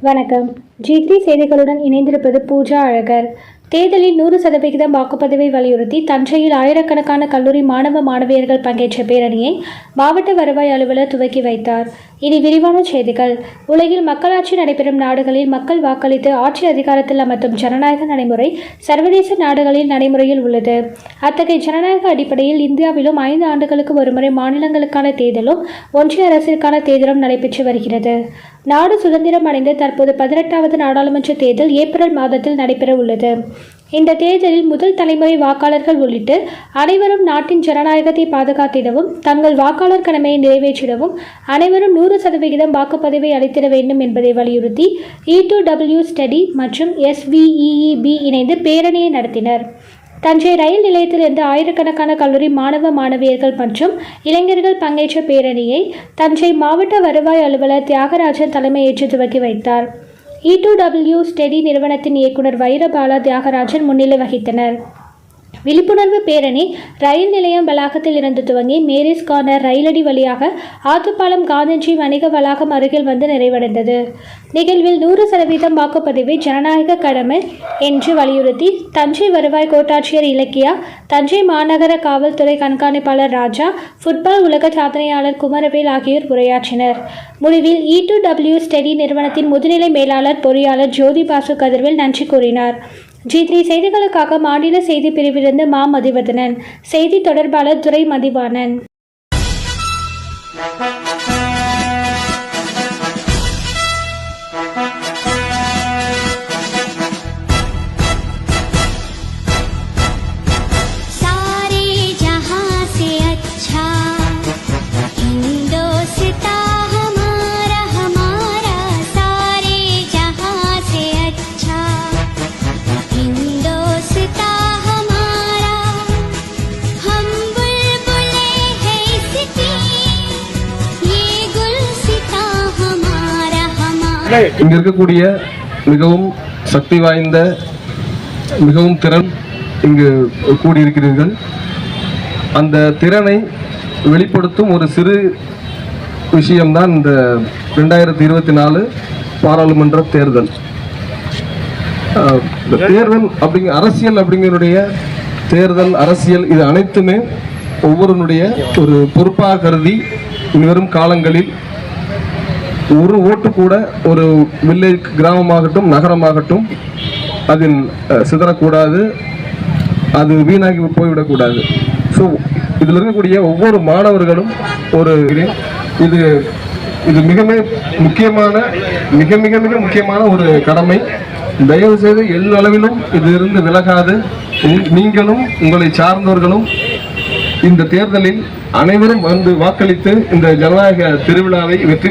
வணக்கம். G three செய்திகளுடன் இணைந்திருப்பது பூஜா அழகர். தேர்தலில் நூறு சதவிகிதம் வாக்குப்பதிவை வலியுறுத்தி தஞ்சையில் ஆயிரக்கணக்கான கல்லூரி மாணவ மாணவியர்கள் பங்கேற்ற பேரணியை மாவட்ட வருவாய் அலுவலர் துவக்கி வைத்தார். இனி விரிவான செய்திகள். உலகில் மக்களாட்சி நடைபெறும் நாடுகளில் மக்கள் வாக்களித்து ஆட்சி அதிகாரத்தில் அமர்த்தும் ஜனநாயக நடைமுறை சர்வதேச நாடுகளில் நடைமுறையில் உள்ளது. அத்தகைய ஜனநாயக அடிப்படையில் இந்தியாவிலும் ஐந்து ஆண்டுகளுக்கு ஒருமுறை மாநிலங்களுக்கான தேர்தலும் ஒன்றிய அரசிற்கான தேர்தலும் நடைபெற்று வருகிறது. நாடு சுதந்திரம் அடைந்து தற்போது பதினெட்டாவது நாடாளுமன்ற தேர்தல் ஏப்ரல் மாதத்தில் நடைபெற உள்ளது இந்த தேர்தலில் முதல் தலைமுறை வாக்காளர்கள் உள்ளிட்டு அனைவரும் நாட்டின் ஜனநாயகத்தை பாதுகாத்திடவும் தங்கள் வாக்காளர் கடமையை நிறைவேற்றிடவும் அனைவரும் நூறு சதவிகிதம் வாக்குப்பதிவை அளித்திட வேண்டும் என்பதை வலியுறுத்தி இ டூ டபிள்யூ ஸ்டடி மற்றும் எஸ்விஇஇபி இணைந்து பேரணியை நடத்தினர். தஞ்சை ரயில் நிலையத்திலிருந்து ஆயிரக்கணக்கான கல்லூரி மாணவ மாணவியர்கள் மற்றும் இளைஞர்கள் பங்கேற்ற பேரணியை தஞ்சை மாவட்ட வருவாய் அலுவலர் தியாகராஜன் தலைமையேற்று துவக்கி வைத்தார். E இடபிள்யூ ஸ்டெடி நிறுவனத்தின் இயக்குனர் வைரபாலா தியாகராஜன் முன்னிலை வகித்தனர். விழிப்புணர்வு பேரணி ரயில் நிலையம் வளாகத்தில் இருந்து துவங்கி மேரிஸ் கார்னர் ரயிலடி வழியாக ஆத்துப்பாலம் காந்தஞ்சி வணிக வளாகம் அருகில் வந்து நிறைவடைந்தது. நிகழ்வில் நூறு சதவீதம் வாக்குப்பதிவை ஜனநாயக கடமை என்று வலியுறுத்தி தஞ்சை வருவாய் கோட்டாட்சியர் இலக்கியா தஞ்சை மாநகர காவல்துறை கண்காணிப்பாளர் ராஜா ஃபுட்பால் உலக சாதனையாளர் குமரவேல் ஆகியோர் உரையாற்றினர். முடிவில் இ டு டபிள்யூ ஸ்டெடி நிறுவனத்தின் முதுநிலை மேலாளர் பொறியாளர் ஜோதி பாசு கதிர்வேல் நன்றி கூறினார். ஜி த்ரீ செய்திகளுக்காக மாநில செய்தி பிரிவிலிருந்து மா. மதிவதனன் செய்தி தொடர்பாளர் துரை மதிவானன் இங்க இருக்கக்கூடிய மிகவும் சக்தி வாய்ந்த மிகவும் திறன் இங்கு கூடியிருக்கிறீர்கள். அந்த திறனை வெளிப்படுத்தும் ஒரு சிறு விஷயம்தான் இந்த ரெண்டாயிரத்தி இருபத்தி நாலு பாராளுமன்ற தேர்தல். தேர்தல் அப்படிங்க அரசியல் அப்படிங்கிறனுடைய தேர்தல் அரசியல் இது அனைத்துமே ஒவ்வொருனுடைய ஒரு பொறுப்பாக கருதி இனிவரும் காலங்களில் ஒரு ஓட்டு கூட ஒரு வில்லேஜ் கிராமமாகட்டும் நகரமாகட்டும் அதில் சிதறக்கூடாது. அது வீணாகி போய்விடக்கூடாது. ஸோ இதில் இருக்கக்கூடிய ஒவ்வொரு மாணவர்களும் ஒரு இது இது மிக மிக முக்கியமான மிக மிக மிக முக்கியமான ஒரு கடமை. தயவு செய்து எல்லளவிலும் இதிலிருந்து விலகாது. நீங்களும் உங்களை சார்ந்தவர்களும் இந்த தேர்தலில் அனைவரும் வந்து வாக்களித்து இந்த ஜனநாயக திருவிழாவை வெற்றி